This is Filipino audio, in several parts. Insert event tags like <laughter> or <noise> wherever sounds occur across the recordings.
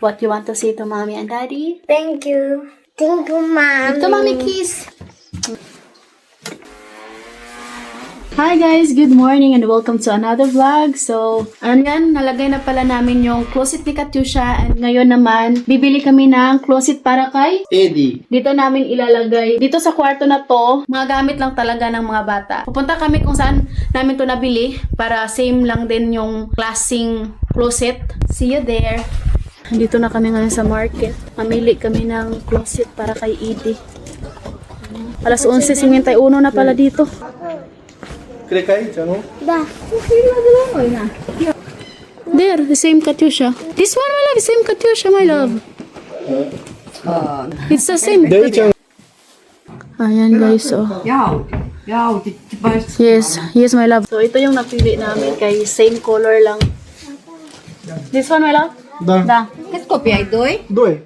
what you want to say to mommy and daddy? Thank you. Thank you, mom. Ito, mommy, kiss. Hi guys, good morning and welcome to another vlog. So, ayan, nalagay na pala namin yung closet ni Katyusha and ngayon naman, bibili kami ng closet para kay Eddie. dito namin ilalagay. Dito sa kwarto na to, mga gamit lang talaga ng mga bata. Pupunta kami kung saan namin to nabili para same lang din yung klaseng closet. See you there. Dito na kami ngayon sa market. Mamili kami ng closet para kay Edie. Alas 11.51 na pala dito. Aí, não? Da. There, the same Katyusha. This one, my love, same Katyusha, my love. It's the same. Ayan guys, oh. Yes, yes my love. So ito yung napili namin kay same color lang. This one my love? Dá. Da. Quer copiar aí dois? Dois.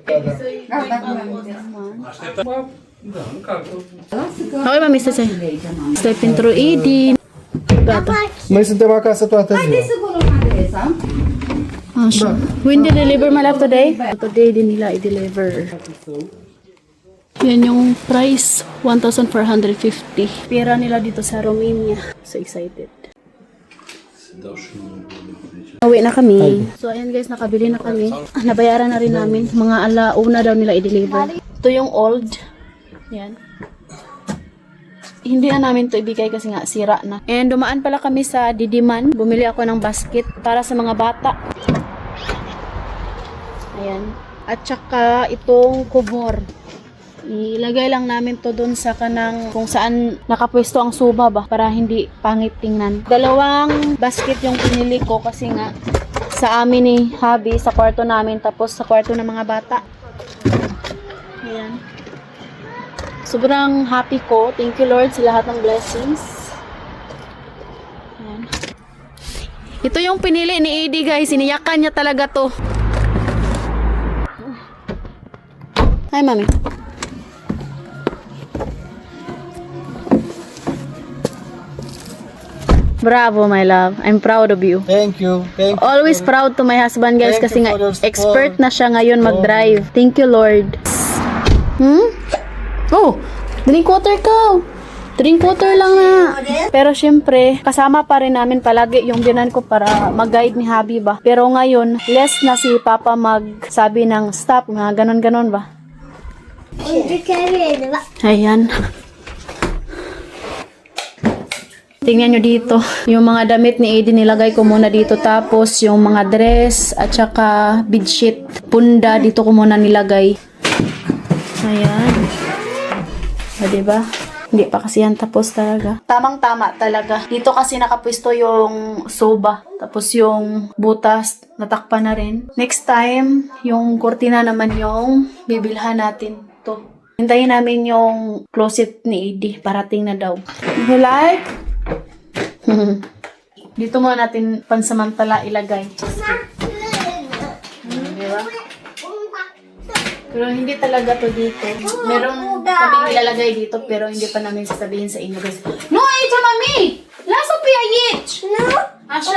Okay, mami, sase. Stepping through ED. Gata. Mas você tem uma caça tua até assim. Segura uma dessa. Ah, sure. When did deliver my love today? Today din nila i-deliver. Yan yung price, 1,450. Pera nila dito sa Romania. So excited. Uwi na kami. So ayan guys, nakabili na kami. Ah, Nabayaran na rin namin. Mga alauna daw nila i-deliver. Ito yung old. Yan. Hindi na namin to ibigay kasi nga sira na. And dumaan pala kami sa Didiman. Bumili ako ng basket para sa mga bata. Ayan. At saka itong kubor. Ilagay lang namin to doon sa kanang kung saan nakapwesto ang suba ba para hindi pangit tingnan. Dalawang basket yung pinili ko kasi nga sa amin ni Habi sa kwarto namin tapos sa kwarto ng mga bata. Ayan. Sobrang happy ko. Thank you Lord sa lahat ng blessings. Ayan. Ito yung pinili ni Eddie guys. Iniyakan niya talaga to. Hi, mami. Bravo, my love. I'm proud of you. Thank you. Thank you. Always proud to my husband, guys, Thank kasi nga for expert na siya ngayon mag-drive. Thank you, Lord. Hmm? Oh, drink water ka. Drink water lang na. Pero syempre, kasama pa rin namin palagi yung binan ko para mag-guide ni Habiba. Pero ngayon, less na si Papa magsabi ng stop, mga ganon-ganon ba? Ba? Ayan. Tingnan nyo dito. Yung mga damit ni Aiden nilagay ko muna dito. Tapos yung mga dress at saka bedsheet. Punda dito ko muna nilagay. Ayan. O, diba? Hindi pa kasi yan tapos talaga. Tamang-tama talaga. Dito kasi nakapwesto yung soba. Tapos yung butas, natakpan na rin. Next time, yung kurtina naman yung bibilhan natin to. Hintayin namin yung closet ni Edie. Parating na daw. You like? <laughs> Dito muna natin pansamantala ilagay. Hmm, di ba? Pero hindi talaga to dito. Meron kaming ilalagay dito pero hindi pa namin sasabihin sa inyo guys. No, ito mami! Laso piya yich! No. Ito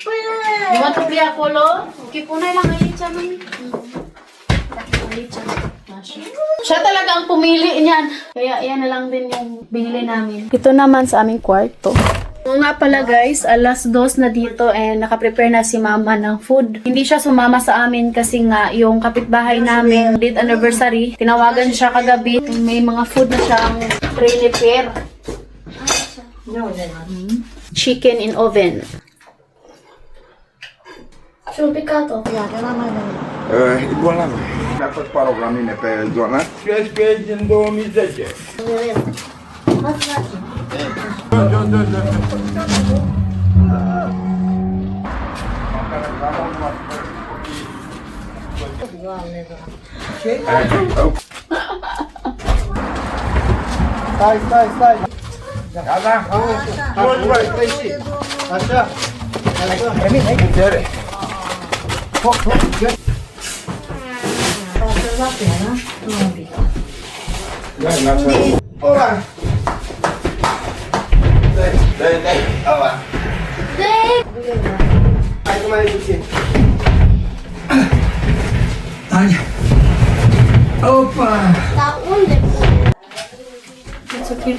pala. You want to play a polo? Okay, punay lang ay siya, mami. Ay siya. Asya. Siya talaga ang pumili niyan. Kaya yan na lang din yung binili namin. Ito naman sa aming kwarto. Oo nga pala guys, alas dos na dito and nakaprepare na si mama ng food. Hindi siya sumama sa amin kasi nga yung kapitbahay namin, date anniversary, tinawagan siya kagabi. May mga food na siyang prepare. Chicken in oven. Sumpikato. Eh, buon anno. Dapat programmine per zona. Che spiegando mi dice. Evet. Dön dön dön dön. Şey, Say say say. Adam. Dur dur. Aşağı. Emin ne gidiyor? Çok çok güzel. Hatırlat ya. Dur bir. Gel lan. Ola. Dave, Dave. Awa. Dave! Ay, kumain ko siya. Tanya. Opa! Taon, Dave. It's okay.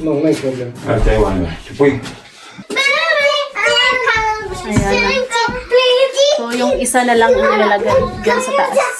No, no problem. Okay, one. Puy. Ayan. So, yung isa na lang ang ilalagay dyan sa taas.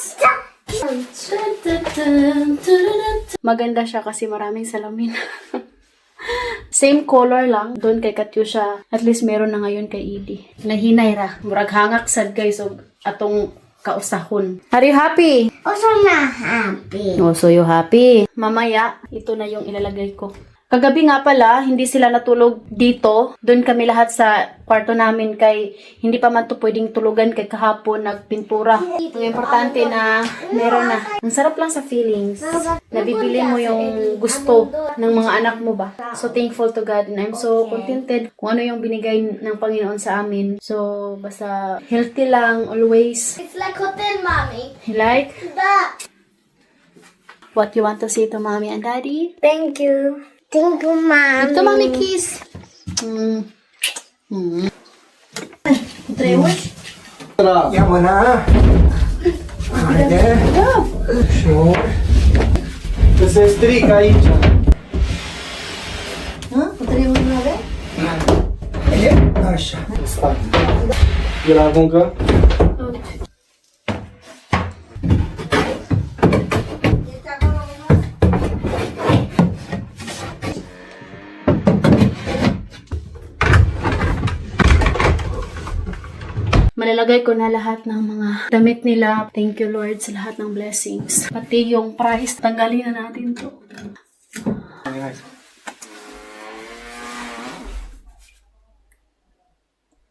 Maganda siya kasi maraming salamin. <laughs> Same color lang. Doon kay Katyusha. At least meron na ngayon kay Edie. Nahinay ra. Murag hangak sad guys. So, atong kausahon. Are you happy? Also na happy. Oh, so you happy. Mamaya, ito na yung ilalagay ko. Kagabi nga pala, hindi sila natulog dito. Doon kami lahat sa kwarto namin kay hindi pa man to pwedeng tulugan kay kahapon nagpintura. Ito importante na meron na. Ang sarap lang sa feelings. Nabibili mo yung gusto ng mga anak mo ba? So thankful to God and I'm so contented kung ano yung binigay ng Panginoon sa amin. So basta healthy lang always. It's like hotel, mommy. Like Da. what you want to say to mommy and daddy? Thank you. Thank you, mom. Ito, mami, kiss. Mm. Mm. Tara. Ya mo na. Haydi. Sure. This is three kaicha. Eh, Asha. Ginagong ka? Malalagay ko na lahat ng mga damit nila. Thank you, Lord, sa lahat ng blessings. Pati yung price, tanggalin na natin to.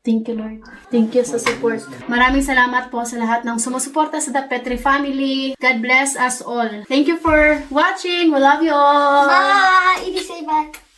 Thank you, Lord. Thank you sa support. Maraming salamat po sa lahat ng sumusuporta sa The Petri family. God bless us all. Thank you for watching. We love you all. Bye. Ibig say bye.